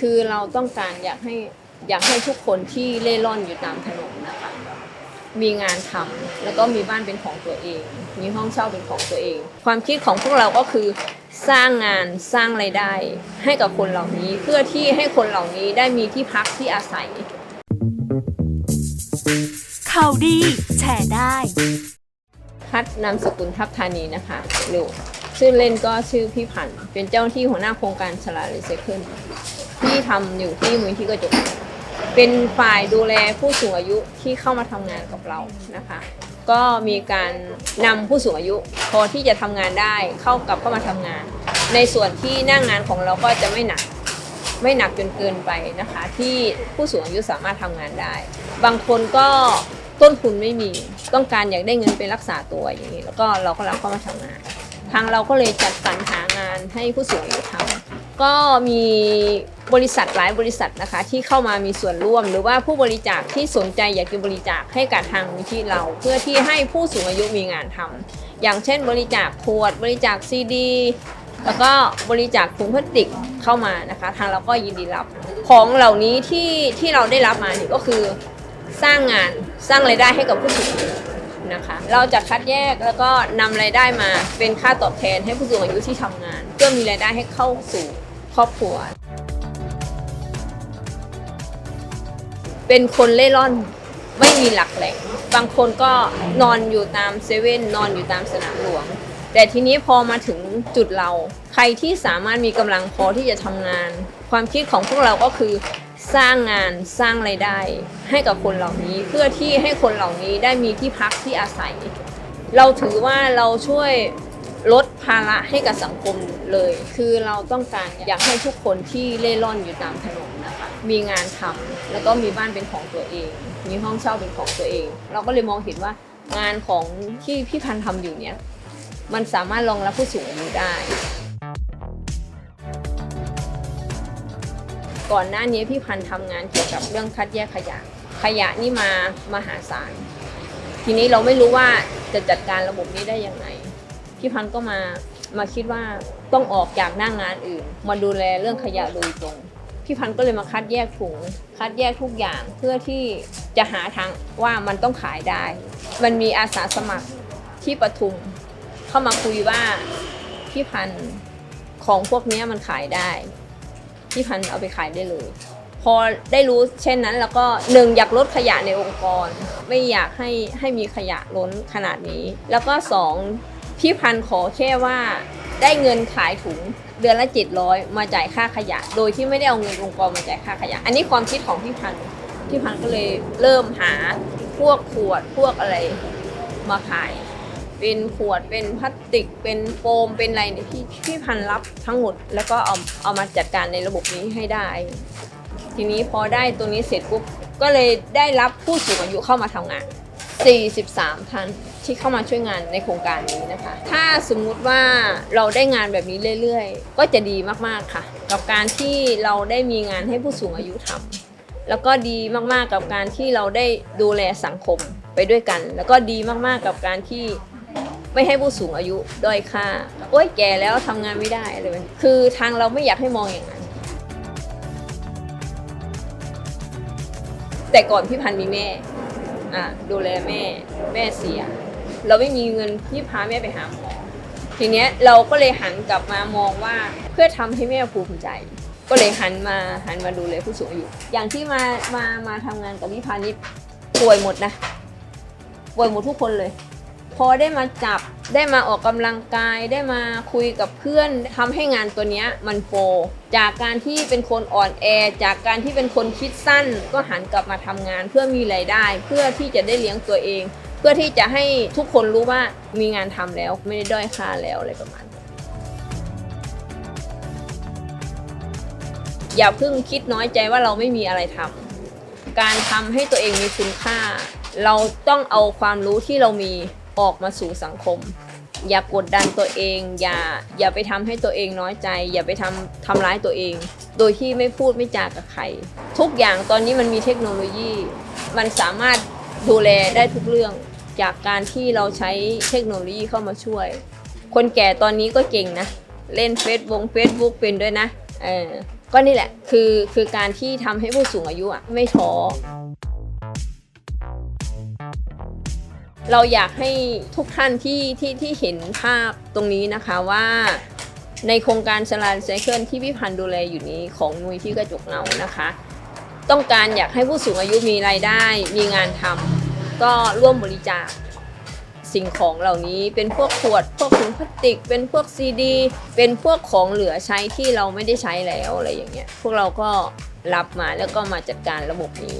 คือเราต้องการอยากให้อยากให้ทุกคนที่เล่ร่อนอยู่ตามถนนนะคะ มีงานทำแล้วก็มีบ้านเป็นของตัวเอง มีห้องเช่าเป็นของตัวเอง ความคิดของพวกเราก็คือสร้างงานสร้างไรายได้ ให้กับคนเหล่านี้เพื่อที่ให้คนเหล่านี้ได้มีที่พักที่อาศัยข่าวดี แชร์ได้ พัฒนามสกุลทัพธานีนะคะหรือ ชื่อเล่นก็ชื่อพี่พัน เป็นเจ้าหน้าที่หัวหน้าโครงการฉลาดรีไซเคิลที่ทำอยู่ที่มูลที่กระจก เป็นฝ่ายดูแลผู้สูงอายุที่เข้ามาทำงานกับเรานะคะ ก็มีการนำผู้สูงอายุ พอที่จะทำงานได้เข้ากลับเข้ามาทำงาน ในส่วนที่หนั่งงานของเราก็จะไม่หนักไม่หนักจนเกินไปนะคะ ที่ผู้สูงอายุสามารถทำงานได้ บางคนก็ต้นทุนไม่มีต้องการอยากได้เงินไปรักษาตัวอย่างนี้ แล้วก็เราก็รับเข้ามาทำงาน ทางเราก็เลยจัดสรรหางานให้ผู้สูงอายุทำก็มีบริษัทหลายบริษัทนะคะที่เข้ามามีส่วนร่วม หรือว่าผู้บริจาคที่สนใจอยากจะบริจาคให้กับทางมูลที่เรา เพื่อที่ให้ผู้สูงอายุมีงานทำอย่างเช่น บริจาคขวด บริจาคซีดีแล้วก็บริจาคถุงพลาสติกเข้ามานะคะ ทางเราก็ยินดีรับ ของเหล่านี้ที่ที่เราได้รับมานี่ก็คือ สร้างงานสร้างรายได้ให้กับผู้สูงอายุ นะคะ เราจะคัดแยกแล้วก็นำรายได้มาเป็นค่าตอบแทนให้ผู้สูงอายุที่ทำงาน เพื่อมีรายได้ให้เข้าสู่ครอบครัว เป็นคนเล่ร่อนไม่มีหลักแหล่ง บางคนก็นอนอยู่ตามเซเว่นนอนอยู่ตามสนามหลวง แต่ทีนี้พอมาถึงจุดเรา ใครที่สามารถมีกำลังพอที่จะทำงาน ความคิดของพวกเราก็คือ สร้างงานสร้างไรายได้ ให้กับคนเหล่านี้เพื่อที่ให้คนเหล่านี้ได้มีที่พักที่อาศัย เราถือว่าเราช่วยลดภาระให้กับสังคมเลย คือเราต้องการอยากให้ทุกคนที่เล่ร่อนอยู่ตามถนนนะคะ มีงานทำแล้วก็มีบ้านเป็นของตัวเอง มีห้องเช่าเป็นของตัวเอง เราก็เลยมองเห็นว่างานของที่พี่พันธ์ทำอยู่เนี่ย มันสามารถรองรับผู้สูงอายุได้ ก่อนหน้านี้พี่พันธ์ทำงานเกี่ยวกับเรื่องคัดแยกขยะ ขยะนี่มามหาศาลทีนี้เราไม่รู้ว่าจะจัดการระบบนี้ได้ยังไงพี่พันธ์ก็มามาคิดว่าต้องออกจากหน้างงานอื่น มาดูแลเรื่องขยะโดยตรงพี่พันธ์ก็เลยมาคัดแยกถุง คัดแยกทุกอย่างเพื่อที่จะหาทางว่ามันต้องขายได้ มันมีอาสาสมัครที่ปทุม เข้ามาคุยว่าพี่พันธ์ของพวกนี้มันขายได้ พี่พันเอาไปขายได้เลย พอได้รู้เช่นนั้น แล้วก็หนึ่งอยากลดขยะในองค์กร ไม่อยากให้ให้มีขยะล้นขนาดนี้ แล้วก็สองพี่พันขอแค่ว่าได้เงินขายถุงเดือนละ700มาจ่ายค่าขยะ โดยที่ไม่ได้เอาเงินองค์กรมาจ่ายค่าขยะ อันนี้ความคิดของพี่พันพี่พันก็เลยเริ่มหาพวกขวดพวกอะไรมาขาย เป็นขวดเป็นพลาสติก เป็นโฟมเป็นอะไรเนี่ยพี่พี่พันรับทั้งหมด แล้วก็เอาเอามาจัดการในระบบนี้ให้ได้ ทีนี้พอได้ตัวนี้เสร็จปุ๊บก็เลยได้รับผู้สูงอายุเข้ามาทำงาน 43 ท่านที่เข้ามาช่วยงานในโครงการนี้นะคะ ถ้าสมมุติว่าเราได้งานแบบนี้เรื่อยๆ ก็จะดีมากๆค่ะ กับการที่เราได้มีงานให้ผู้สูงอายุทำแล้วก็ดีมากๆกับการที่เราได้ดูแลสังคมไปด้วยกัน แล้วก็ดีมากๆกับการที่ ไม่ให้ผู้สูงอายุด้อยค่า โอ๊ยแก่แล้วทำงานไม่ได้อะไรแบบนี้คือทางเราไม่อยากให้มองอย่างนั้น แต่ก่อนพี่พันธ์มีแม่อะดูแลแม่แม่เสีย เราไม่มีเงินที่พาแม่ไปหาหมอทีเนี้ยเราก็เลยหันกลับมามองว่าเพื่อทำให้แม่ภูมิใจ ก็เลยหันมาหันมาดูแลผู้สูงอายุอย่างที่มามามาทำงานกับพี่พานิชป่วยหมดนะป่วยหมดทุกคนเลย พอได้มาจับได้มาออกกำลังกายได้มาคุยกับเพื่อนทำให้งานตัวนี้มันโฟจากการที่เป็นคนอ่อนแอ จากการที่เป็นคนคิดสั้น ก็หันกลับมาทำงานเพื่อมีรายได้ เพื่อที่จะได้เลี้ยงตัวเอง เพื่อที่จะให้ทุกคนรู้ว่ามีงานทำแล้วไม่ได้ด้อยค่าแล้วอะไรประมาณนั้อย่าเพิ่งคิดน้อยใจว่าเราไม่มีอะไรทำการทำให้ตัวเองมีคุณค่า เราต้องเอาความรู้ที่เรามี ออกมาสู่สังคม อย่ากดดันตัวเอง อย่าอย่าไปทำให้ตัวเองน้อยใจ อย่าไปทำทำร้ายตัวเอง โดยที่ไม่พูดไม่จากับใคร ทุกอย่างตอนนี้มันมีเทคโนโลยี มันสามารถดูแลได้ทุกเรื่อง จากการที่เราใช้เทคโนโลยีเข้ามาช่วย คนแก่ตอนนี้ก็เก่งนะ เล่นเฟซบุ๊กเฟซบุ๊กเป็นด้วยนะเออก็นี่แหละคือคือการที่ทำให้ผู้สูงอายุอะไม่ท้อ เราอยากให้ทุกท่านที่ที่ที่เห็นภาพตรงนี้นะคะว่าในโครงการชลานไซเคิลที่พี่พันธ์ดูแลอยู่นี้ของนุยที่กระจกเงานะคะ ต้องการอยากให้ผู้สูงอายุมีรายได้ มีงานทำก็ร่วมบริจาคสิ่งของเหล่านี้เป็นพวกขวด พวกถุงพลาสติก เป็นพวกซีดี เป็นพวกของเหลือใช้ที่เราไม่ได้ใช้แล้วอะไรอย่างเงี้ยพวกเราก็รับมาแล้วก็มาจัดการระบบนี้